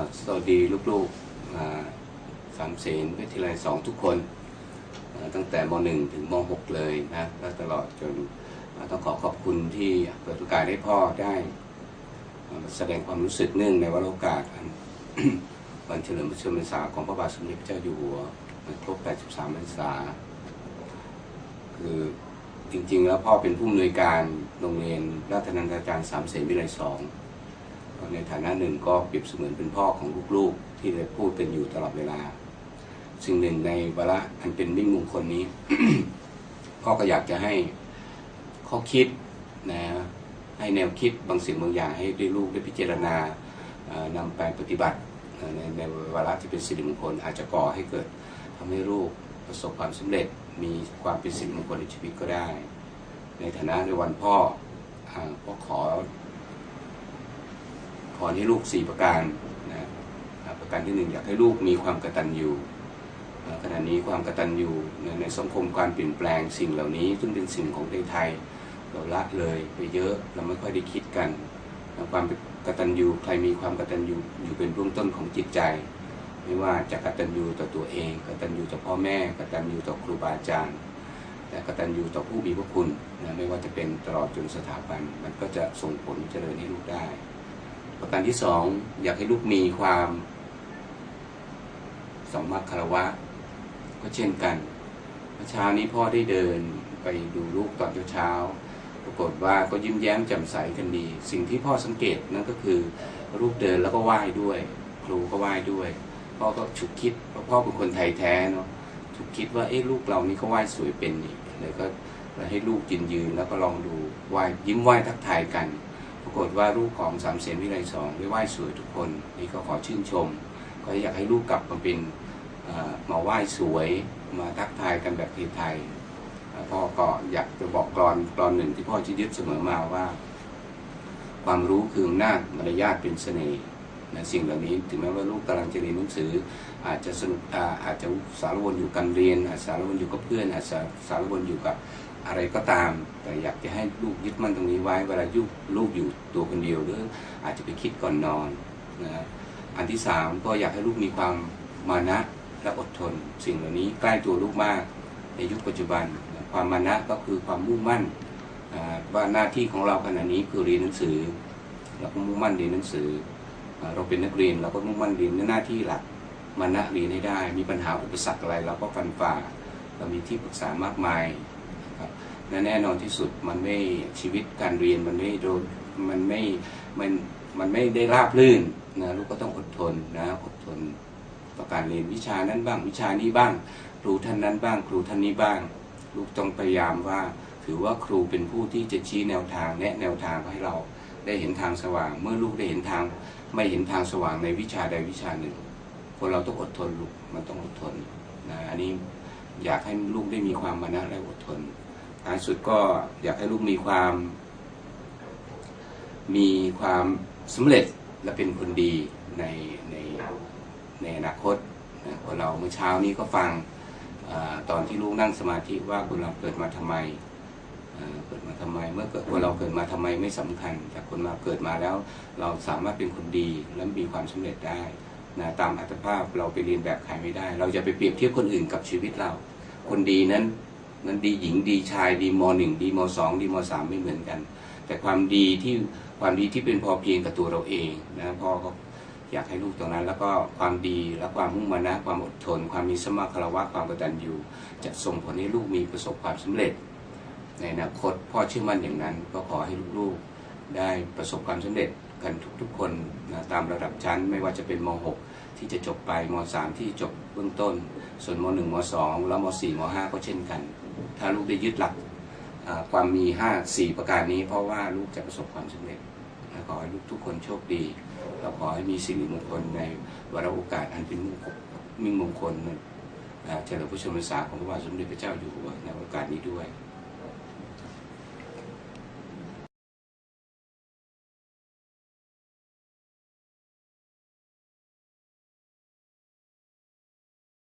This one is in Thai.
อสวัสดีลูกๆสามเสนวิทยาลัยสองทุกคน ตั้งแต่ม .1 ถึงม .6 เลยนะแล้วตลอดจนต้องขอขอบคุณที่เปิดโอกาสให้พ่อได้แสดงความรู้สึกเนื่องในวันโอกาส วันเฉลิมพระชนมพรรษาของพระบาทสมเด็จพระเจ้าอยู่หัวครบ 83 พรรษา คือจริงๆ แล้วพ่อเป็นผู้อำนวยการโรงเรียนราชนันทาจารย์สามเสนวิไลสอง ในฐานะหนึ่งก็เปรียบเสมือนเป็นพ่อของลูกๆ ที่ได้พูดกันอยู่ตลอดเวลา สิ่งหนึ่งในวาระอันเป็นมิ่งมงคลนี้ พ่อก็อยากจะให้ข้อคิดนะให้แนวคิดบางสิ่งบางอย่างให้ได้ลูกได้พิจารณานำไปปฏิบัติในในวาระที่เป็นสิริมงคลอาจจะก่อให้เกิดทำให้ลูกประสบความสำเร็จมีความเป็นสิริมงคลในชีวิตก็ได้ ในฐานะในวันพ่ออ่าก็ขอ ขอให้ลูกสี่ประการนะประการที่หนึ่งอยากให้ลูกมีความกตัญญูขณะนี้ความกตัญญูในสังคมการเปลี่ยนแปลงสิ่งเหล่านี้ ซึ่งเป็นสิ่งของไทยเราละเลยไปเยอะเราไม่ค่อยได้คิดกันความกตัญญูใครมีความกตัญญูอยู่เป็นเบื้องต้นของจิตใจ ไม่ว่าจะกตัญญูต่อตัวเองกตัญญูต่อพ่อแม่กตัญญูต่อครูบาอาจารย์และกตัญญูต่อผู้มีพระคุณนะไม่ว่าจะเป็นตลอดจนสถาบันมันก็จะส่งผลเจริญให้ลูกได้ ประการที่สองอยากให้ลูกมีความสมมาคารวะ ก็เช่นกันเมื่อเช้านี้พ่อได้เดินไปดูลูกตอนเช้าปรากฏว่าก็ยิ้มแย้มแจ่มใสกันดี สิ่งที่พ่อสังเกตนั่นก็คือลูกเดินแล้วก็ไหว้ด้วย ครูก็ไหว้ด้วย พ่อก็ฉุกคิดเพราะพ่อเป็นคนไทยแท้เนาะฉุกคิดว่าเอ๊ะลูกเรานี่ก็ไหว้สวยเป็นนี่เลยก็เลยให้ลูกยืนยืนแล้วก็ลองดูไหว้ยิ้มไหว้ทักทายกัน ปรากฏว่าลูกของสามเสนวิไลสองได้ไหว้สวยทุกคนนี่ก็ขอชื่นชม ก็อยากให้ลูกกลับมาเป็นมาไหว้สวยมาทักทายกันแบบไทยๆพ่อพ่อก็อยากจะบอกกรอนกรอนหนึ่งที่พ่อจะยึดเสมอมาว่า ความรู้คืออำนาจมารยาทเป็นเสน่ห์ นะสิ่งเหล่านี้ถึงแม้ว่าลูกกำลังจะเรียนหนังสือ อาจจะสนุกอาอาจจะสารวนอยู่การเรียนอาจสารวนอยู่กับเพื่อนอาจจะสารวนอยู่กับอะไรก็ตาม แต่อยากจะให้ลูกยึดมั่นตรงนี้ไว้เวลายุลูกอยู่ตัวคนเดียวหรืออาจจะไปคิดก่อนนอนนะอันที่สามก็อยากให้ลูกมีความมานะและอดทน สิ่งเหล่านี้ใกล้ตัวลูกมากในยุคปัจจุบัน ความมานะก็คือความมุ่งมั่นว่าหน้าที่ของเราขณะนี้คือเรียนหนังสือเราก็มุ่งมั่นเรียนหนังสือ เราเป็นนักเรียนเราก็มุ่งมั่นเรียนในหน้าที่หลักมานะเรียนให้ได้ มีปัญหาอุปสรรคอะไรเราก็ฟันฝ่า เรามีที่ปรึกษามากมายนะครับและแน่นอนที่สุดมันไม่ชีวิตการเรียนมันไม่โดนมันไม่มันมันไม่ได้ราบรื่นนะลูกก็ต้องอดทนนะอดทนต่อการเรียนวิชานั้นบ้าง วิชานี้บ้าง ครูท่านนั้นบ้าง ครูท่านนี้บ้าง ลูกต้องพยายามว่า ถือว่าครูเป็นผู้ที่จะชี้แนวทางแนะแนวทางให้เรา ได้เห็นทางสว่าง เมื่อลูกได้เห็นทางไม่เห็นทางสว่างในวิชาใดวิชาหนึ่ง คนเราต้องอดทนลูกมันต้องอดทนนะอันนี้อยากให้ลูกได้มีความมานะและอดทนท้ายสุดก็อยากให้ลูกมีความ มีความสำเร็จและเป็นคนดีในในในอนาคตนะคนเราเมื่อเช้านี้ก็ฟังอตอนที่ลูกนั่งสมาธิว่าคนเราเกิดมาทำไม เกิดมาทำไม เมื่อเกิดคนเราเกิดมาทำไมไม่สำคัญ แต่คนมาเกิดมาแล้ว เราสามารถเป็นคนดีและมีความสำเร็จได้นะตามอัตภาพเราไปเรียนแบบใครไม่ได้ เราจะไปเปรียบเทียบคนอื่นกับชีวิตเรา คนดีนั้นนั้นดีหญิงดีชายดีมหนึ่งดีมสองดีมสามไม่เหมือนกัน แต่ความดีที่ความดีที่เป็นพอเพียงกับตัวเราเองนะพ่อก็อยากให้ลูกตรงนั้น แล้วก็ความดีและความมุ่งมั่นนะความอดทน ความมีสมมาคารวะความกตัญญูจะส่งผลให้ลูกมีประสบความสำเร็จ ในอนาคต พ่อเชื่อมั่นอย่างนั้น ก็ขอให้ลูกๆได้ประสบความสำเร็จกันทุกๆคนนะตามระดับชั้น ไม่ว่าจะเป็นม .6 ที่จะจบไปม .3 ที่จบเบื้องต้น ส่วนม .1 ม .2 แล้วม .4 ม .5 ก็เช่นกัน ถ้าลูกได้ยึดหลักความมี 5 4 ประการนี้ เพราะว่าลูกจะประสบความสำเร็จนะขอให้ลูกทุกคนโชคดีเราขอให้มีสิ่งมงคลในวาระโอกาสอันเป็นมงคลมิ่งมงคลเฉลิมพระชนมพรรษาของพระบาทสมเด็จพระเจ้าอยู่หัวในโอกาสนี้ด้วย